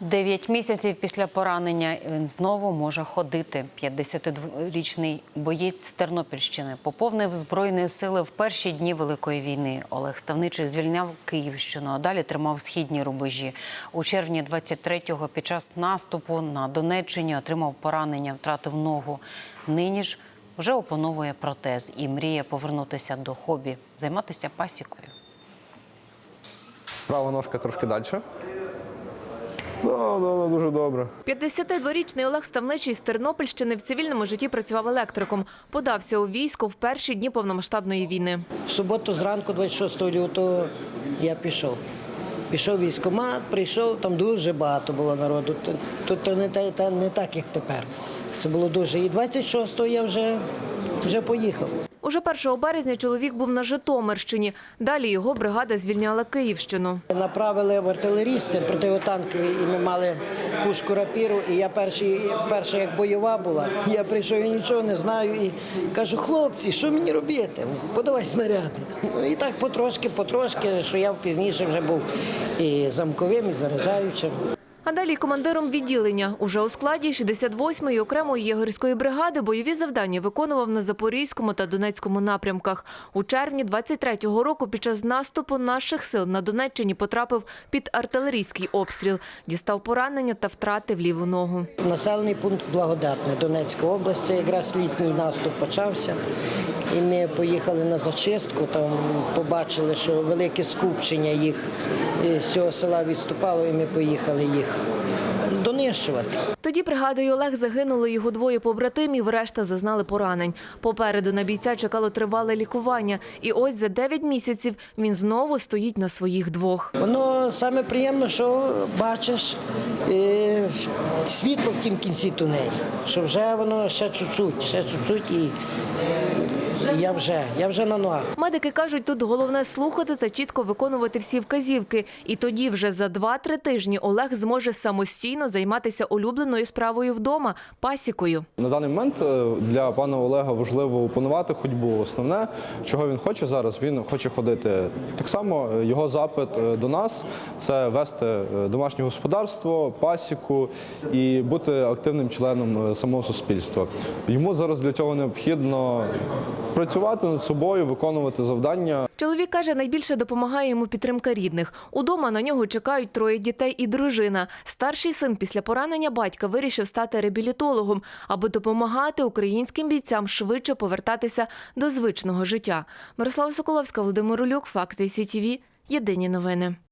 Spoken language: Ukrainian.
Дев'ять місяців після поранення він знову може ходити. 52-річний боєць з Тернопільщини поповнив збройні сили в перші дні великої війни. Олег Ставничий звільняв Київщину, а далі тримав східні рубежі. У червні 23-го під час наступу на Донеччині отримав поранення, втратив ногу. Нині ж вже опановує протез і мріє повернутися до хобі, займатися пасікою. Права ножка трошки далі. Да, да, да, дуже добре. 52-річний Олег Ставничий з Тернопільщини в цивільному житті працював електриком. Подався у військо в перші дні повномасштабної війни. В суботу зранку, 26 лютого, я пішов. Пішов в військкомат, прийшов, там дуже багато було народу. Тут- не, та- та- не так, як тепер. Це було дуже. І 26-го я вже, вже поїхав. Уже 1 березня чоловік був на Житомирщині. Далі його бригада звільняла Київщину. Направили в артилерісти противотанкові, і ми мали пушку рапіру. І я перший, перша як бойова була. Я прийшов і нічого не знаю. І кажу, хлопці, що мені робити? Подавай снаряди. Ну і так потрошки, потрошки, що я пізніше вже був і замковим, і заряджаючим. А далі командиром відділення. Уже у складі 68-ї окремої єгорської бригади бойові завдання виконував на Запорізькому та Донецькому напрямках. У червні 23-го року під час наступу наших сил на Донеччині потрапив під артилерійський обстріл. Дістав поранення та втратив ліву ногу. Населений пункт Благодатне, Донецька область. Це якраз літній наступ почався. І ми поїхали на зачистку. Там побачили, що велике скупчення їх з цього села відступало, і ми поїхали їх донищувати. Тоді, пригадує Олег, загинули його двоє побратимів, решта зазнали поранень. Попереду на бійця чекало тривале лікування. І ось за 9 місяців він знову стоїть на своїх двох. Воно саме приємно, що бачиш е, світло в тім кінці тунелі, що вже воно ще чуть-чуть, ще чуть-чуть і, і я вже, я вже на ногах. Медики кажуть, тут головне слухати та чітко виконувати всі вказівки. І тоді вже за 2-3 тижні Олег зможе самостійно займатися улюбленою справою вдома пасікою. На даний момент е, для пана Олега важливо опанувати ходьбу. Основне, чого він хоче зараз, він хоче ходити. Так само е, його запит е, до нас це вести домашнє господарство, пасіку і бути активним членом самого суспільства. Йому зараз для цього необхідно працювати над собою, виконувати завдання. Чоловік каже, найбільше допомагає йому підтримка рідних. Удома на нього чекають троє дітей і дружина. Старший син після поранення батька вирішив стати реабілітологом, аби допомагати українським бійцям швидше повертатися до звичного життя. Мирослава Соколовська, Володимир Улюк, Факти СІТВ. Єдині новини.